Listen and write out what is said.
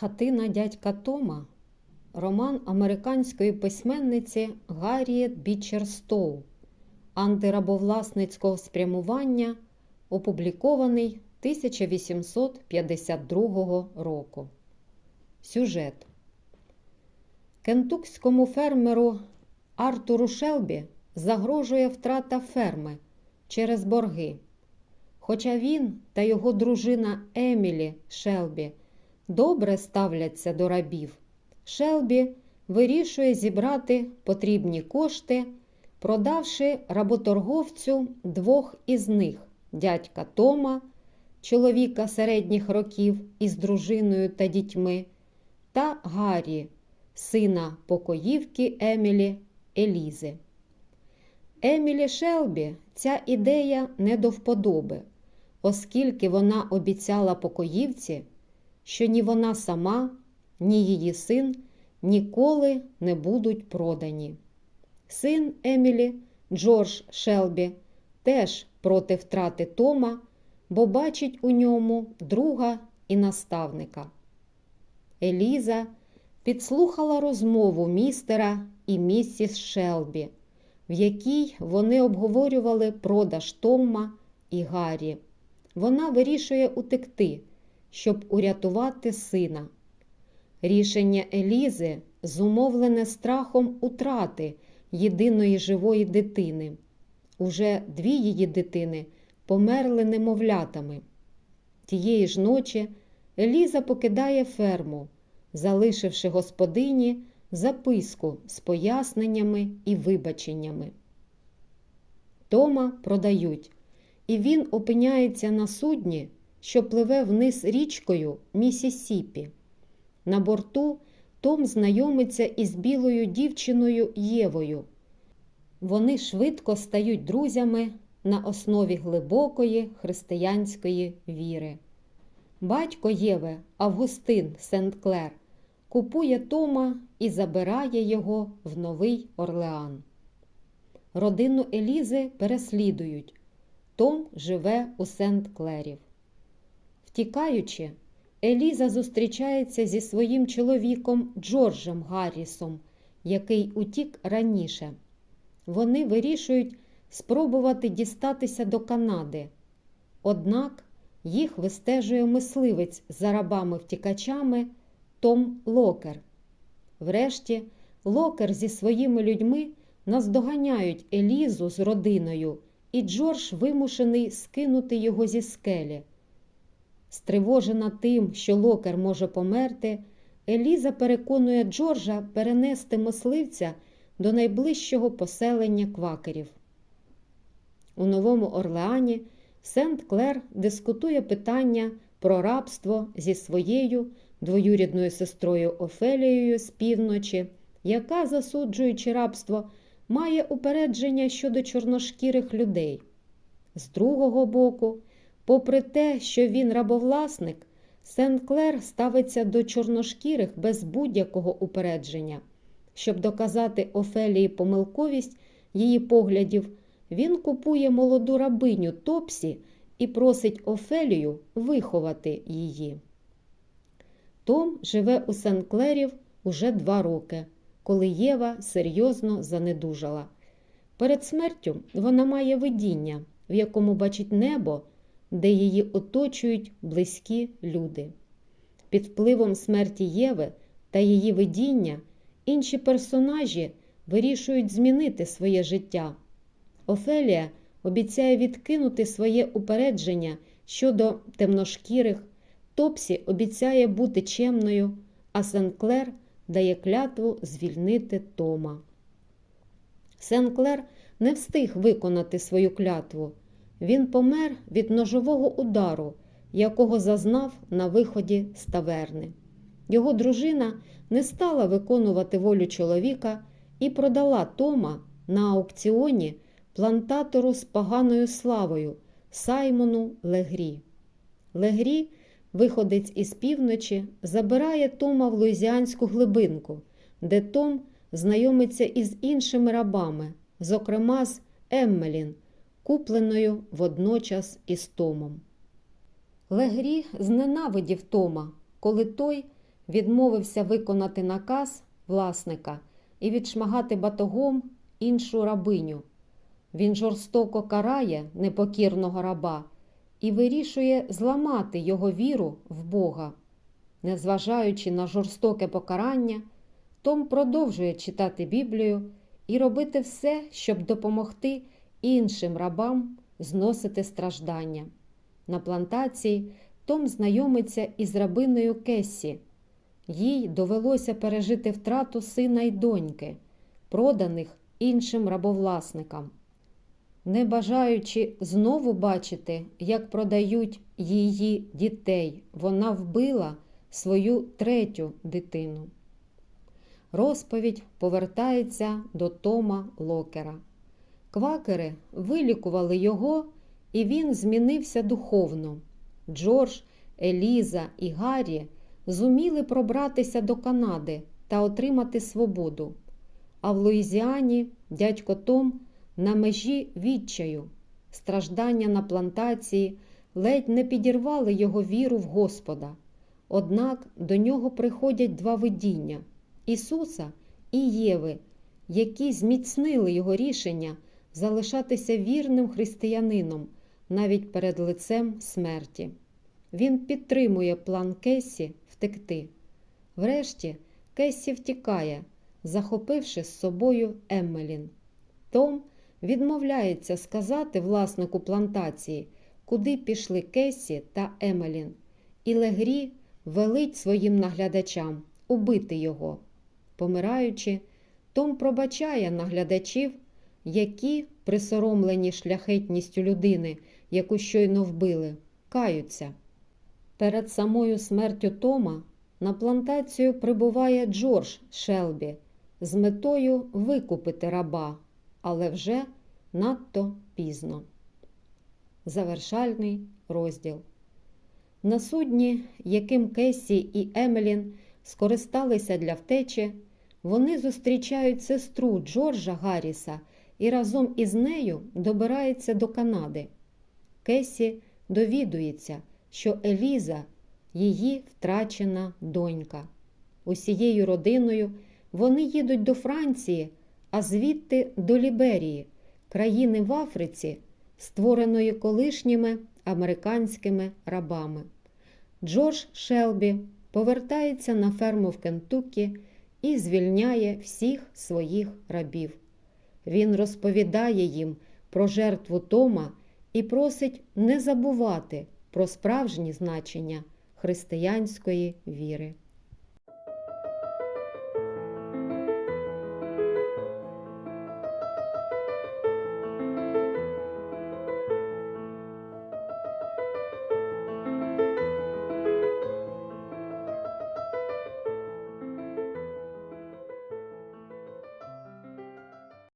Хатина дядька Тома роман американської письменниці Гарріет Бічер Стоу антирабовласницького спрямування, опублікований 1852 року. Сюжет Кентукському фермеру Артуру Шелбі загрожує втрата ферми через борги. Хоча він та його дружина Емілі Шелбі добре ставляться до рабів, Шелбі вирішує зібрати потрібні кошти, продавши работорговцю двох із них дядька Тома, чоловіка середніх років із дружиною та дітьми, та Гаррі, сина покоївки Емілі Елізи. Емілі Шелбі ця ідея не до вподоби, оскільки вона обіцяла покоївці, що ні вона сама, ні її син ніколи не будуть продані. Син Емілі, Джордж Шелбі, теж проти втрати Тома, бо бачить у ньому друга і наставника. Еліза підслухала розмову містера і місіс Шелбі, в якій вони обговорювали продаж Тома і Гаррі. Вона вирішує утекти, щоб урятувати сина. Рішення Елізи зумовлене страхом утрати єдиної живої дитини. Уже дві її дитини померли немовлятами. Тієї ж ночі Еліза покидає ферму, залишивши господині записку з поясненнями і вибаченнями. Тома продають, і він опиняється на судні, що пливе вниз річкою Місісіпі. На борту Том знайомиться із білою дівчиною Євою. Вони швидко стають друзями на основі глибокої християнської віри. Батько Єви Августин Сент-Клер купує Тома і забирає його в Новий Орлеан. Родину Елізи переслідують. Том живе у Сент-Клерів. Втікаючи, Еліза зустрічається зі своїм чоловіком Джорджем Гаррісом, який утік раніше. Вони вирішують спробувати дістатися до Канади. Однак їх вистежує мисливець за рабами-втікачами Том Локер. Врешті, Локер зі своїми людьми наздоганяють Елізу з родиною, і Джордж вимушений скинути його зі скелі. Стривожена тим, що локер може померти, Еліза переконує Джорджа перенести мисливця до найближчого поселення квакерів. У Новому Орлеані Сент Клер дискутує питання про рабство зі своєю двоюрідною сестрою Офелією з півночі, яка, засуджуючи рабство, має упередження щодо чорношкірих людей. З другого боку, Попри те, що він рабовласник, Сен-Клер ставиться до чорношкірих без будь-якого упередження. Щоб доказати Офелії помилковість її поглядів, він купує молоду рабиню Топсі і просить Офелію виховати її. Том живе у Сен-Клерів уже два роки, коли Єва серйозно занедужала. Перед смертю вона має видіння, в якому бачить небо де її оточують близькі люди. Під впливом смерті Єви та її видіння інші персонажі вирішують змінити своє життя. Офелія обіцяє відкинути своє упередження щодо темношкірих, Топсі обіцяє бути чемною, а Сенклер дає клятву звільнити Тома. Сенклер не встиг виконати свою клятву. Він помер від ножового удару, якого зазнав на виході з таверни. Його дружина не стала виконувати волю чоловіка і продала Тома на аукціоні плантатору з поганою славою Саймону Легрі. Легрі, виходець із півночі, забирає Тома в луїзіанську глибинку, де Том знайомиться із іншими рабами, зокрема з Еммелін купленою водночас із Томом. Легрі зненавидів Тома, коли той відмовився виконати наказ власника і відшмагати батогом іншу рабиню. Він жорстоко карає непокірного раба і вирішує зламати його віру в Бога. Незважаючи на жорстоке покарання, Том продовжує читати Біблію і робити все, щоб допомогти іншим рабам зносити страждання. На плантації Том знайомиться із рабиною Кессі. Їй довелося пережити втрату сина й доньки, проданих іншим рабовласникам. Не бажаючи знову бачити, як продають її дітей, вона вбила свою третю дитину. Розповідь повертається до Тома Локера. Квакери вилікували його, і він змінився духовно. Джордж, Еліза і Гаррі зуміли пробратися до Канади та отримати свободу. А в Луїзіані дядько Том на межі відчаю, страждання на плантації ледь не підірвали його віру в Господа. Однак до нього приходять два видіння Ісуса і Єви, які зміцнили його рішення залишатися вірним християнином навіть перед лицем смерті. Він підтримує план Кесі втекти. Врешті Кесі втікає, захопивши з собою Еммелін. Том відмовляється сказати власнику плантації, куди пішли Кесі та Емелін, і Легрі велить своїм наглядачам убити його. Помираючи, Том пробачає наглядачів, які, присоромлені шляхетністю людини, яку щойно вбили, каються. Перед самою смертю Тома на плантацію прибуває Джордж Шелбі з метою викупити раба, але вже надто пізно. Завершальний розділ. На судні, яким Кесі і Емелін скористалися для втечі, вони зустрічають сестру Джорджа Гарріса і разом із нею добираються до Канади. Кесі довідується, що Еліза її втрачена донька. Усією родиною вони їдуть до Франції, а звідти до Ліберії, країни в Африці, створеної колишніми американськими рабами. Джордж Шелбі повертається на ферму в Кентукі і звільняє всіх своїх рабів. Він розповідає їм про жертву Тома і просить не забувати про справжнє значення християнської віри.